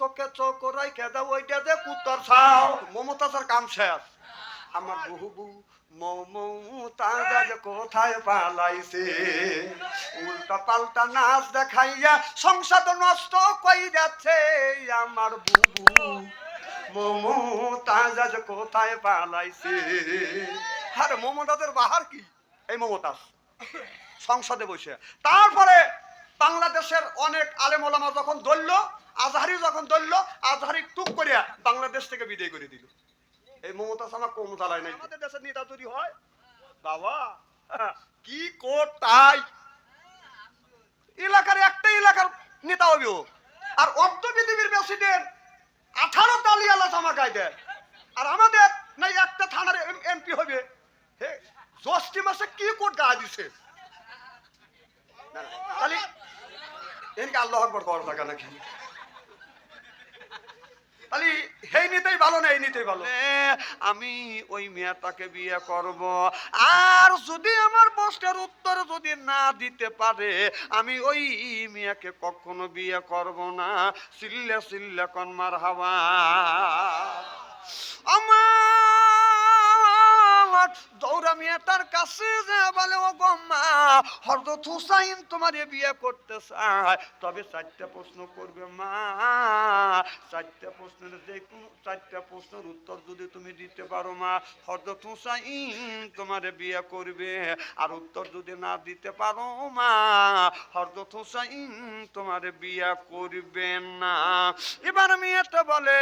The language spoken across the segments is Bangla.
চোখে চোখ রাইখে দাও, ওইটা যে কুত্তর ছাও। মমতাজের কাম শেষ আমার বহু বউ মমতাজা কোথায় পালাইছে? উল্টা পাল্টা নাচ দেখাইয়া সংসার নষ্ট কই যাচ্ছে আমার বুবু মমতাজা কোথায় পালাইছে? আরে মমতাজের বাহার কি? এই মমতাজ সংসদে বসে। তারপরে বাংলাদেশের অনেক আলেমোলামা যখন দলল আজহারি যখন দলল আজহারি টুক করিয়া বাংলাদেশ থেকে বিদায় করে দিল। এই মমতা আমার কম জ্বালায় নাই আমাদের দেশের নেতা চুরি হয়। বাবা কি কোটাই এলাকার একটা এলাকার নেতা হবে। আর অর্ধ পৃথিবীর প্রেসিডেন্ট আঠারো তালি আলা জামাকায় দেয়। আর আমাদের নাই একটা থানার এমপি হবে। হে জ্যৈষ্ঠী মাসে কি কোট গা দিছে? তাহলে এনকে আল্লাহ আকবর করা থাকা নাকি? তাহলে এই নিতেই ভালো না, এই নিতেই ভালো? আমি ওই মেয়েটাকে বিয়ে করব। আর যদি আমার প্রশ্নের উত্তর যদি না দিতে পারে, আমি ওই মেয়েকে কখনো বিয়ে করব না। সিল্লে সিল্লে কনমার হাওয়া আমার মেয়েটার কাছে যে বলে, ও গম্মা হরদত হুসাইন তোমার বিয়ে করতে চায়। তবে চারটা প্রশ্ন করবে, মা, চারটা প্রশ্নের যে কোনো, চারটা প্রশ্নের উত্তর যদি তুমি দিতে পারো, মা হরদত হুসাইন তোমার বিয়ে করবে। আর উত্তর যদি না দিতে পারো, মা হরদত হুসাইন তোমার বিয়ে করবে না। এবার মেয়েটা বলে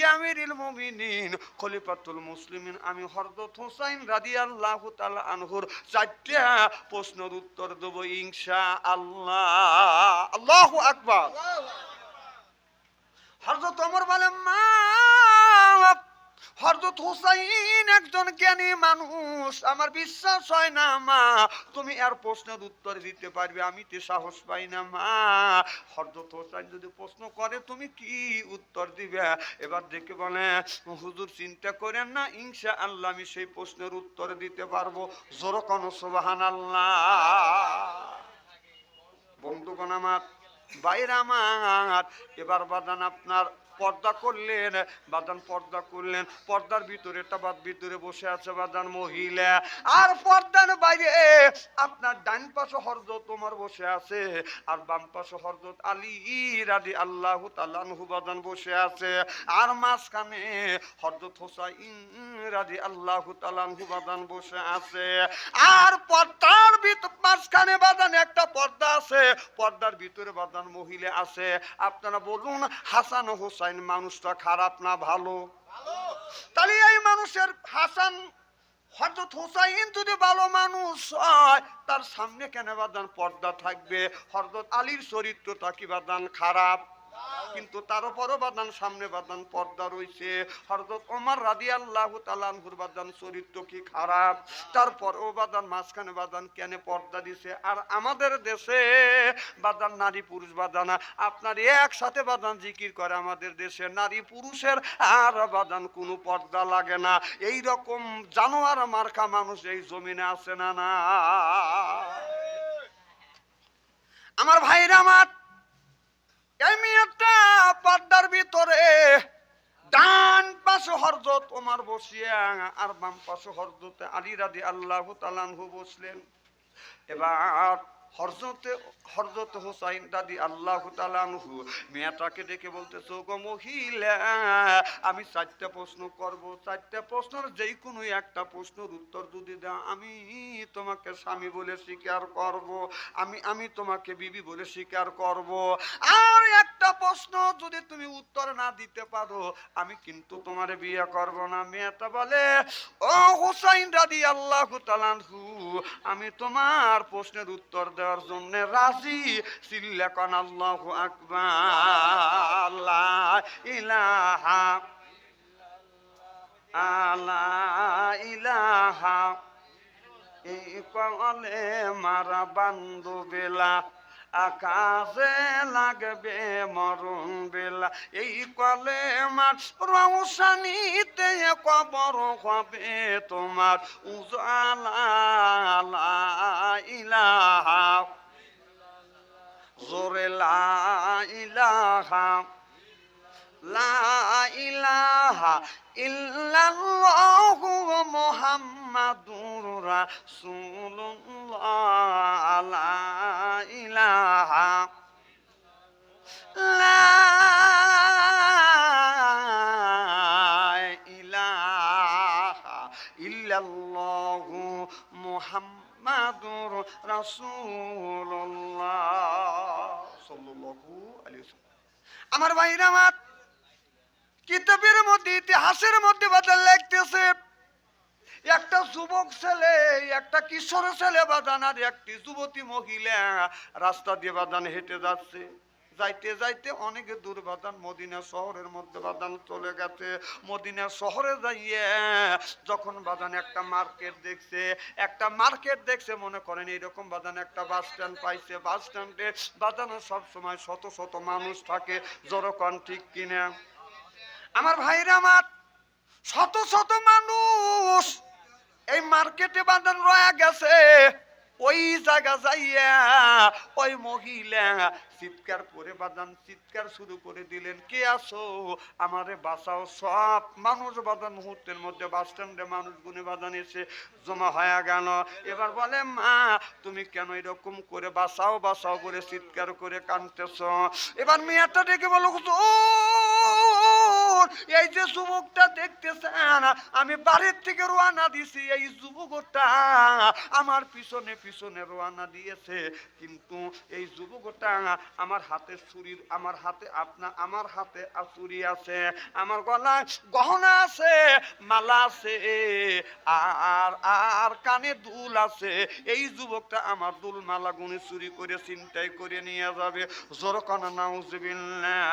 ইয়ামিরিল মুমিনিন, খলিফাতুল মুসলিমিন। আমি হরদত হুসাইন রাদিয়াল্লাহু তাআলা আনহুর চারটা প্রশ্নের উত্তর দেব ইনশা আল্লাহ আল্লাহ আকবার। হরদত ওমর বলে মা হরদত হুসাইন একজন জ্ঞানী মানুষ। আমার বিশ্বাস হয় না, মা। তুমি আর প্রশ্নের উত্তর দিতে পারবে, আমি তো সাহস পাই না, মা। হরদত হোসাইন যদি প্রশ্ন করে, তুমি কি উত্তর দিবে? এবার দেখে বলে, হুজুর চিন্তা করেন না ইনশা আল্লাহ আমি সেই প্রশ্নের উত্তর দিতে পারব। জোর কোন সোবাহান আল্লাহ বন্ধুগণ আমার, বাইরে আমার, এবার বাদান আপনার পর্দা করলেন বাদান পর্দা করলেন, পর্দার ভিতরে টাবাদ ভিতরে বসে আছে বাদান মহিলা। আর পর্দার বাইরে ডান পাশে হরজত তোমার বসে আছে আর বাম পাশে হরজত আলী রাদি আল্লাহ তালানহু বাদান বসে আছে। আর মাঝখানে হরজত হোসাইন রাদি আল্লাহ তালানহু বাদান বসে আছে। আর পর্দার ভিতর মাঝখানে বাদান একটা পর্দা আছে। পর্দার ভিতরে বাদান মহিলা আছে। আপনারা বলুন, হাসান হোসাইন মানুষটা খারাপ না ভালো? তাহলে এই মানুষের হাসান হজরত হুসাইন যদি ভালো মানুষ হয়, তার সামনে কেন বাদান পর্দা থাকবে? হরদত আলীর চরিত্রটা কি বাদান খারাপ? কিন্তু তার উপরও বাদান, সামনে বাদান, পর্দা রয়েছে হরদত ওমর রাদি আল্লাহ তালানহুর বাদান, চরিত্র কি খারাপ? তারপরেও বাদান, মাঝখানে বাদান, কেন পর্দা দিছে। আর আমাদের দেশে বাদান, নারী পুরুষ বাদানা, আপনার একসাথে বাদান জিকির করে আমাদের দেশে, নারী পুরুষের আর বাদান কোনো পর্দা লাগে না। এই রকম জানোয়ার মার্কা মানুষ এই জমিনে আছে না না আমার ভাইরা আমার এই মেয়েটা পর্দার ভিতরে ডান পাশে হরজত ওমার বসিয়া আর বাম পাশে হরজতে আলী রাদি আল্লাহ তালানহু বসলেন। এবার হরজতে, হরজত হোসাইন দাদি আল্লাহ তালানহু মেয়েটাকে ডেকে বলতেছে গো মহিলা, আমি চারটা প্রশ্ন করব। চারটা প্রশ্নের যেই কোনো একটা প্রশ্নের উত্তর যদি দাও, আমি তোমাকে স্বামী বলে স্বীকার করব। আমি আমি তোমাকে বিবি বলে স্বীকার করব। আর একটা প্রশ্ন যদি তুমি উত্তর না দিতে পারো আমি কিন্তু তোমার বিয়ে করব না মেয়েটা বলে ও হুসাইন রাদি আল্লাহ তালানহু আমি তোমার প্রশ্নের উত্তর দেওয়ার জন্য রাজি সিল্লাকান আল্লাহ আকবার ইলাহা আলা ইলাহা এই কলে মারা বান্ধু বেলা আকাশে লাগবে মরণ বেলা। এই কলে মার রৌসানিতে কবর হবে তোমার। উজালা ইলাহা, জোরে লা ইলাহা। লা ইলাহা ইল্লাল্লাহু মুহাম্মাদুর রাসূলুল্লাহ। লা ইলাহা লা ইলাহা ইল্লাল্লাহু মুহাম্মাদুর রাসূলুল্লাহ। সাল্লাল্লাহু আলাইহি ওয়াসাল্লাম আমার ভাইরা আমার কিতাবের মধ্যে, ইতিহাসের মধ্যে বাদল লিখতেছে একটা যুবক ছেলে, একটা কিশোর ছেলে বাদান আর একটি যুবতী মহিলা রাস্তা দিয়ে বাদান হেঁটে যাচ্ছে। যাইতে যাইতে অনেকে দূর বাদান মদিনা শহরের মধ্যে বাদান চলে গেছে। মদিনা শহরে যাইয়ে যখন বাদান একটা মার্কেট দেখছে, একটা মার্কেট দেখছে, মনে করেন এইরকম বাদান একটা বাস স্ট্যান্ড পাইছে। বাস স্ট্যান্ডে বাদানো সবসময় শত শত মানুষ থাকে জড়কন ঠিক কিনা। আমার ভাইরা আমার, শত শত মানুষ এই মার্কেটে বাঁধান রয়ে গেছে। ওই জায়গা যাইয়া ওই মহিলা চিৎকার করে বাদান চিৎকার শুরু করে দিলেন, কে আসো আমারে বাঁচাও। সব মানুষ বাদান মুহূর্তের মধ্যে বাস স্ট্যান্ডে মানুষ গুনে বাদান এসে জমা হয়ে গেল। এবার বলে, মা, তুমি কেন এরকম করে বাঁচাও বাঁচাও করে চিৎকার করে কানতেছ এবার মেয়েটা ডেকে বলো হুজুর, এই যে যুবকটা দেখতেছেন আমি বাড়ির থেকে রোয়ানা দিছি এই যুবকটা আমার পিছনে পিছনে রোয়ানা দিয়েছে। কিন্তু এই যুবকটা আমার হাতে ছুরির আমার হাতে আপনা আমার হাতে ছুরি আছে আমার গলায় গহনা আছে মালা আছে আর আর কানে দুল আছে। এই যুবকটা আমার দুল মালা গুনে চুরি করে চিন্তাই করে নিয়ে যাবে। জোর কানা নাউজবিল্লাহ।